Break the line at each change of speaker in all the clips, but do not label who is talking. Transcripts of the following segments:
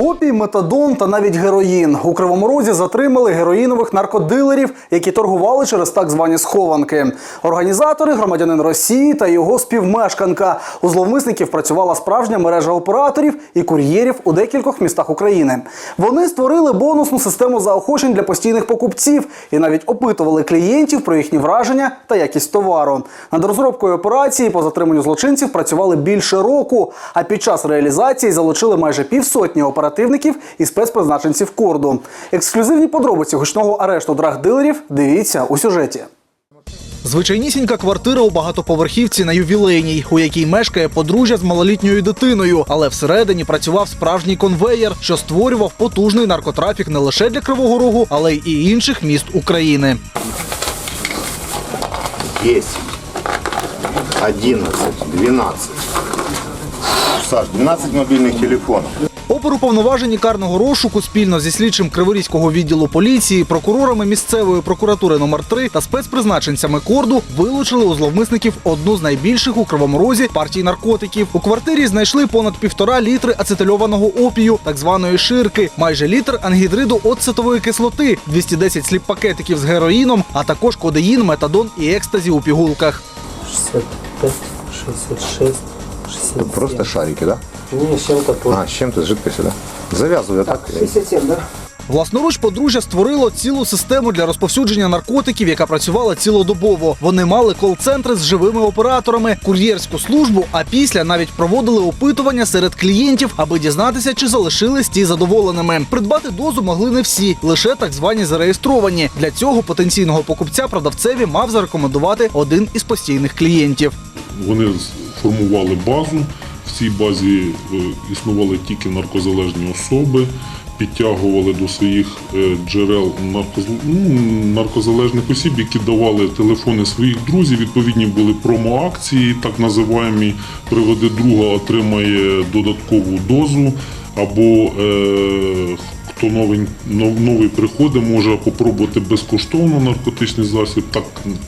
Опій, метадон та навіть героїн. У Кривому Розі затримали героїнових наркодилерів, які торгували через так звані схованки. Організатори громадянин Росії та його співмешканка. У зловмисників працювала справжня мережа операторів і кур'єрів у декількох містах України. Вони створили бонусну систему заохочень для постійних покупців і навіть опитували клієнтів про їхні враження та якість товару. Над розробкою операції по затриманню злочинців працювали більше року, а під час реалізації залучили майже півсотні оперативників і спецпризначенців корду. Ексклюзивні подробиці гучного арешту драгдилерів дивіться у сюжеті.
Звичайнісінька квартира у багатоповерхівці на ювілейній, у якій мешкає подружжя з малолітньою дитиною. Але всередині працював справжній конвеєр, що створював потужний наркотрафік не лише для Кривого Рогу, але й і інших міст України.
10, 11, 12. Саш, 12 мобильных телефонов.
Оперуповноважені карного розшуку спільно зі слідчим Криворізького відділу поліції, прокурорами місцевої прокуратури номер 3 та спецпризначенцями корду вилучили у зловмисників одну з найбільших у кривому розі партій наркотиків. У квартирі знайшли понад півтора літри ацетильованого опію, так званої ширки, майже літр ангідриду оцетової кислоти, 210 сліп-пакетиків з героїном, а також кодеїн, метадон і екстазі у пігулках.
65, 66, 67.
Просто шарики, да?
Не, с чем-то по...
А, с чем-то, с жидкостью, да? Завязываю, так?
67, да?
Власноруч подружжя створило цілу систему для розповсюдження наркотиків, яка працювала цілодобово. Вони мали кол-центри з живими операторами, кур'єрську службу, а після навіть проводили опитування серед клієнтів, аби дізнатися, чи залишились ті задоволеними. Придбати дозу могли не всі, лише так звані зареєстровані. Для цього потенційного покупця продавцеві мав зарекомендувати один із постійних клієнтів.
Вони формували базу. В цій базі е, існували тільки наркозалежні особи, підтягували до своїх е, джерел ну, наркозалежних осіб, які давали телефони своїх друзів. Відповідні були промоакції, так називаємо приведе друга, отримає додаткову дозу, або е, хто новий, новий приходить, може попробувати безкоштовно наркотичний засіб, так,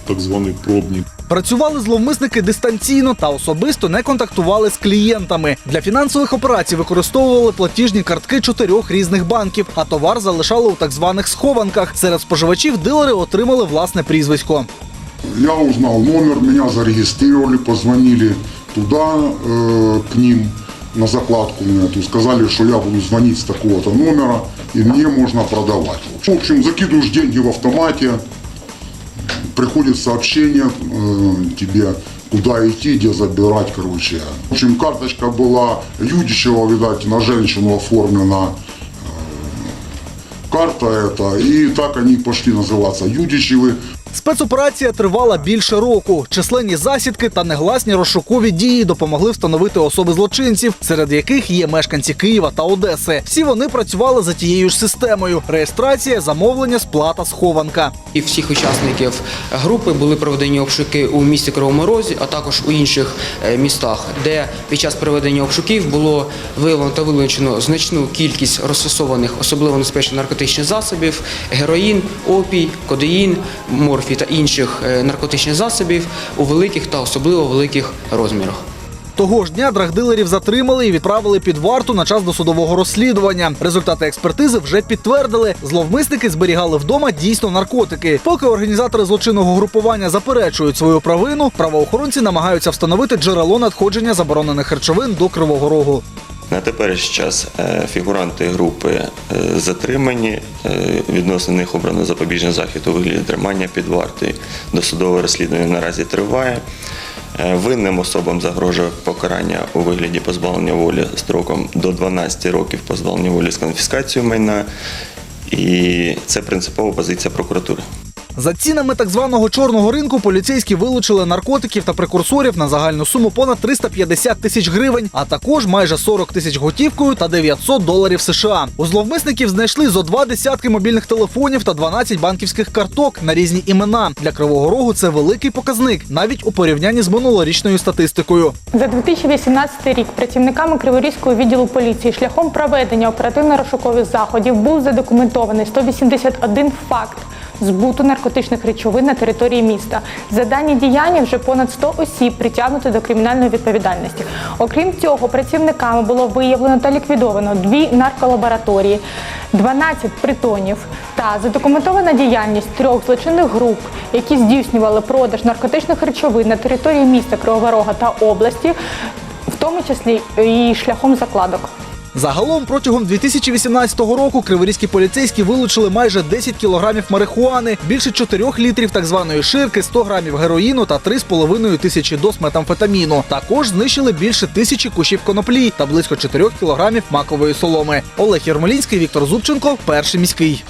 так званий пробник.
Працювали зловмисники дистанційно та особисто не контактували з клієнтами. Для фінансових операцій використовували платіжні картки чотирьох різних банків, а товар залишали у так званих схованках. Серед споживачів дилери отримали власне прізвисько.
Я узнал номер, меня зарегистрировали, позвонили туда э, к ним на закладку мне эту, сказали, что я буду звонить с такого-то номера и мне можно продавать. В общем, закидываешь деньги в автомате, приходит сообщение э, тебе, куда идти, где забирать, короче. В общем, карточка была Юдичева, видать, на женщину оформлена э, карта эта, и так они пошли называться Юдичевы.
Спецоперація тривала більше року. Численні засідки та негласні розшукові дії допомогли встановити особи злочинців, серед яких є мешканці Києва та Одеси. Всі вони працювали за тією ж системою: реєстрація, замовлення, сплата, схованка.
І всіх учасників групи були проведені обшуки у місті Кривому Розі, а також у інших е, містах, де під час проведення обшуків було виявлено та вилучено значну кількість розфасованих, особливо небезпечних наркотичних засобів, героїн, опій, кодеїн, морфій та інших е, наркотичних засобів у великих та особливо великих розмірах.
Того ж дня драгдилерів затримали і відправили під варту на час досудового розслідування. Результати експертизи вже підтвердили. Зловмисники зберігали вдома дійсно наркотики. Поки організатори злочинного групування заперечують свою провину, правоохоронці намагаються встановити джерело надходження заборонених речовин до Кривого Рогу.
На теперішній час е, фігуранти групи е, затримані. Е, Відносно них обрано запобіжний захід у вигляді тримання під вартою. Досудове розслідування наразі триває. Винним особам загрожує покарання у вигляді позбавлення волі строком до 12 років позбавлення волі з конфіскацією майна. І це принципова позиція прокуратури.
За цінами так званого чорного ринку поліцейські вилучили наркотиків та прекурсорів на загальну суму понад 350 тисяч гривень, а також майже 40 тисяч готівкою та 900 доларів США. У зловмисників знайшли зо два десятки мобільних телефонів та 12 банківських карток на різні імена. Для Кривого Рогу це великий показник, навіть у порівнянні з минулорічною статистикою.
За 2018 рік працівниками Криворізького відділу поліції шляхом проведення оперативно-розшукових заходів був задокументований 181 факт збуту наркотичних речовин на території міста. За дані діяння вже понад 100 осіб притягнуто до кримінальної відповідальності. Окрім цього, працівниками було виявлено та ліквідовано дві нарколабораторії, 12 притонів та задокументована діяльність трьох злочинних груп, які здійснювали продаж наркотичних речовин на території міста Кривого Рога та області, в тому числі і шляхом закладок.
Загалом протягом 2018 року криворізькі поліцейські вилучили майже 10 кілограмів марихуани, більше 4 літрів так званої ширки, 100 грамів героїну та 3,5 тисячі доз метамфетаміну. Також знищили більше тисячі кущів коноплі та близько 4 кілограмів макової соломи. Олег Єрмолінський, Віктор Зубченко, перший міський.